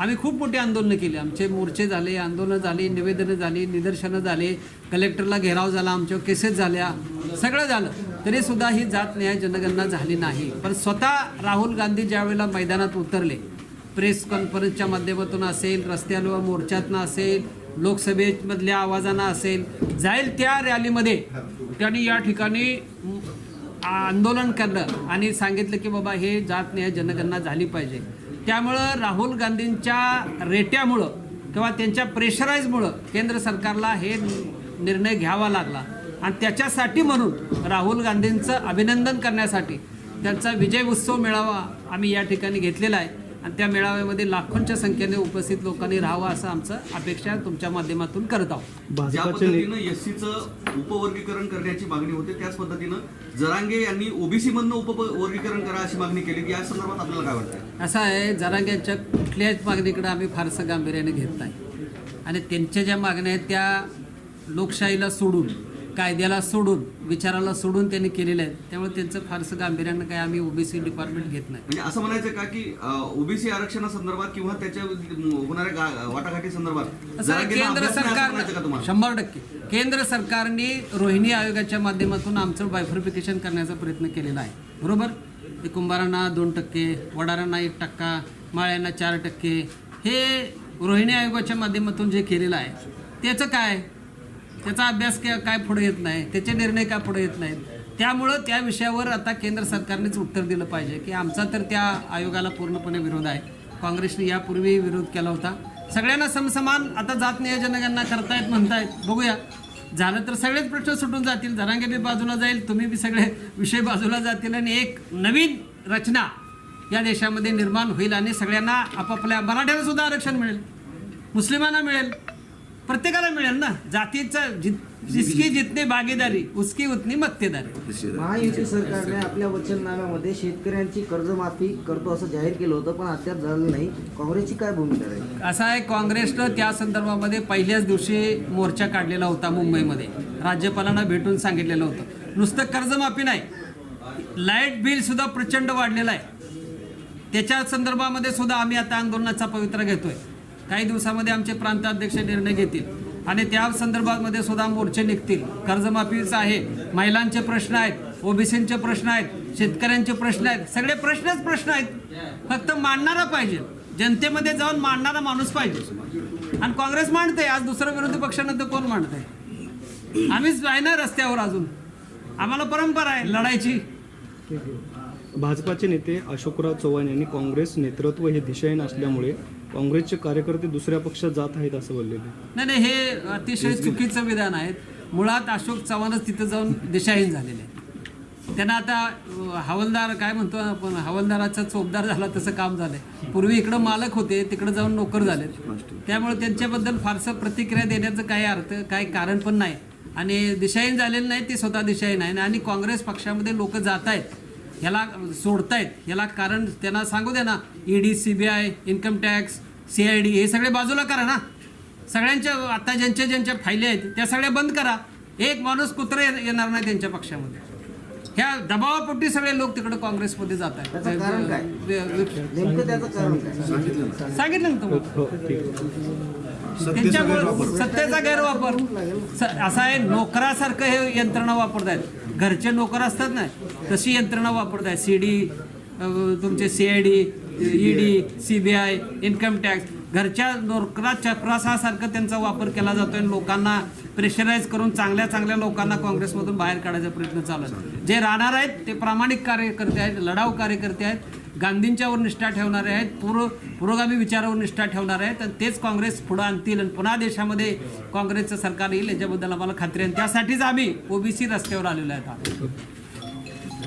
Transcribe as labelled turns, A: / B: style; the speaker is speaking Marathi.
A: आम्ही खूप मोठी आंदोलनं केली. आमचे मोर्चे झाले आंदोलनं झाली निवेदनं झाली निदर्शनं झाले कलेक्टरला घेराव झाला आमच्यावर केसेस झाल्या सगळं झालं. तरी सुद्धा ही जात न्याय जनगणना झाली नाही. पण स्वतः राहुल गांधी ज्यावेळेला मैदानात उतरले प्रेस कॉन्फरन्सच्या माध्यमातून असेल रस्त्यावर मोर्चातनं असेल लोकसभेमधल्या आवाजानं असेल जाईल त्या रॅलीमध्ये त्यांनी या ठिकाणी आंदोलन केलं आणि सांगितलं की बाबा हे जात न्याय जनगणना झाली पाहिजे. त्यामुळं राहुल गांधींच्या रेट्यामुळं किंवा त्यांच्या प्रेशराईजमुळं केंद्र सरकारला हे निर्णय घ्यावा लागला. आणि त्याच्यासाठी म्हणून राहुल गांधींचं अभिनंदन करण्यासाठी त्यांचा विजय उत्सव मिळावा आम्ही या ठिकाणी घेतलेला आहे. आणि त्या मेळाव्यामध्ये लाखोंच्या संख्येने उपस्थित लोकांनी राहावं असं आमचं अपेक्षा तुमच्या माध्यमातून करत आहोत.
B: ज्या पद्धतीनं एससीचं उपवर्गीकरण करण्याची मागणी होते त्याच पद्धतीनं जरांगे यांनी ओबीसी मधनं उपवर्गीकरण करा अशी मागणी केली. की या संदर्भात आपल्याला काय वाटतं
A: असं आहे जरांग्यांच्या कुठल्याच मागणीकडे आम्ही फारसं गांभीर्याने घेत नाही. आणि त्यांच्या ज्या मागण्या आहेत त्या लोकशाहीला सोडून कायद्याला सोडून विचाराला सोडून त्यांनी केलेल्या आहेत. त्यामुळे त्यांचं फारसं गांभीर्यानं काय आम्ही ओबीसी डिपार्टमेंट घेत नाही.
B: म्हणजे असं म्हणायचं का की ओबीसी आरक्षणासंदर्भात किंवा त्याच्या होणाऱ्या वाटाघाटी संदर्भात
A: असं केंद्र सरकार शंभर टक्के. केंद्र सरकारने रोहिणी आयोगाच्या माध्यमातून आमचं बायफर्फिकेशन करण्याचा प्रयत्न केलेला आहे. बरोबर? ते कुंभारांना दोन टक्के वडारांना एक टक्का माळ्यांना चार टक्के. हे रोहिणी आयोगाच्या माध्यमातून जे केलेलं आहे त्याचं काय? त्याचा अभ्यास काय काय पुढे येत नाही त्याचे निर्णय काय पुढे येत नाहीत. त्यामुळं त्या विषयावर आता केंद्र सरकारनेच उत्तर दिलं पाहिजे की आमचा तर त्या आयोगाला पूर्णपणे विरोध आहे. काँग्रेसने यापूर्वी विरोध केला होता. सगळ्यांना समसमान आता जात नियोजनगणना करतायत म्हणतायत. बघूया. झालं तर सगळेच प्रश्न सुटून जातील. जरांगे बी बाजूला जाईल तुम्ही बी सगळे विषय बाजूला जातील आणि एक नवीन रचना या देशामध्ये निर्माण होईल आणि सगळ्यांना आपापल्या मराठ्यांना सुद्धा आरक्षण मिळेल मुस्लिमांना मिळेल. प्रत्येकाला मिळेल ना. जातीचं जित जिसकी जितनी भागीदारी उसकी उतनी मक्तेदारी.
C: महायुती सरकारने आपल्या वचननाम्यामध्ये शेतकऱ्यांची कर्जमाफी करतो असं जाहीर केलं होतं पण अद्याप झालं नाही. काँग्रेसची काय भूमिका राहील
A: असं आहे काँग्रेसनं त्या संदर्भामध्ये पहिल्याच दिवशी मोर्चा काढलेला होता मुंबईमध्ये. राज्यपालांना भेटून सांगितलेलं होतं. नुसतं कर्जमाफी नाही लाइट बिल सुद्धा प्रचंड वाढलेलं आहे. त्याच्या संदर्भामध्ये सुद्धा आम्ही आता आंदोलनाचा पवित्रा घेतोय. काही दिवसामध्ये आमचे प्रांताध्यक्ष निर्णय घेतील. आणि त्या संदर्भामध्ये सुद्धा मोर्चे निघतील. कर्जमाफीचं आहे. महिलांचे प्रश्न आहेत. ओबीसींचे प्रश्न आहेत. शेतकऱ्यांचे प्रश्न आहेत. सगळे प्रश्नच प्रश्न आहेत. फक्त मांडणारा पाहिजे. जनतेमध्ये जाऊन मांडणारा माणूस पाहिजे. आणि काँग्रेस मांडते आज दुसरं विरोधी पक्षानं तर कोण मांडतंय? आम्हीच आहे ना रस्त्यावर अजून. आम्हाला परंपरा आहे लढायची.
D: भाजपाचे नेते अशोकराव चव्हाण यांनी काँग्रेस नेतृत्व हे दिशाहीन असल्यामुळे काँग्रेसचे कार्यकर्ते दुसऱ्या पक्षात जात आहेत असं बोललेले.
A: नाही नाही हे अतिशय चुकीचं विधान आहे. मुळात अशोक चव्हाणच तिथं जाऊन दिशाहीन झालेले त्यांना आता हवालदार काय म्हणतो आपण हवालदाराचा चोपदार झाला तसं काम झालंय. पूर्वी इकडं मालक होते तिकडं जाऊन नोकर झाले त्यामुळे त्यांच्याबद्दल फारसं प्रतिक्रिया देण्याचं काही अर्थ काही कारण पण नाही. आणि दिशाहीन झालेलं नाही ते स्वतः दिशाहीन आहे. आणि काँग्रेस पक्षामध्ये लोक जात आहेत. ह्याला सोडतायत. याला कारण त्यांना सांगू द्या ना ED CBI income tax CID हे सगळे बाजूला करा ना. सगळ्यांच्या आता ज्यांच्या ज्यांच्या फायले आहेत त्या सगळ्या बंद करा. एक माणूस कुत्रे येणार नाही त्यांच्या पक्षामध्ये. ह्या दबावापोटी सगळे लोक तिकडे काँग्रेसमध्ये जात
C: त्याचं कारण काय?
A: आहेत
C: नेमकं त्याचं कारण काय?
A: सांगितलं ना. तुम्हाला.
D: हो आहे.
A: त्यांच्यामुळे सत्तेचा गैरवापर. स- असा आहे नोकरासारखं हे यंत्रणा वापरतायत. घरचे नोकर असतात ना तशी यंत्रणा वापरतायत सी डी तुमचे C I D ED C B I income tax घरच्या नोकरा चपरासासारखं त्यांचा वापर केला जातोय आणि लोकांना प्रेशराईज करून चांगल्या चांगल्या लोकांना काँग्रेसमधून बाहेर काढायचा प्रयत्न चालू आहे. जे राहणार आहेत ते प्रामाणिक कार्यकर्ते आहेत लढाऊ कार्यकर्ते आहेत गांधींच्यावर निष्ठा ठेवणारे आहेत पूर्व पुरोगामी विचारावर निष्ठा ठेवणारे आहेत आणि तेच काँग्रेस पुढं आणतील आणि पुन्हा देशामध्ये काँग्रेसचं सरकार येईल याच्याबद्दल आम्हाला खात्री आहे. त्यासाठीच आम्ही ओबीसी रस्त्यावर आलेलो आहेत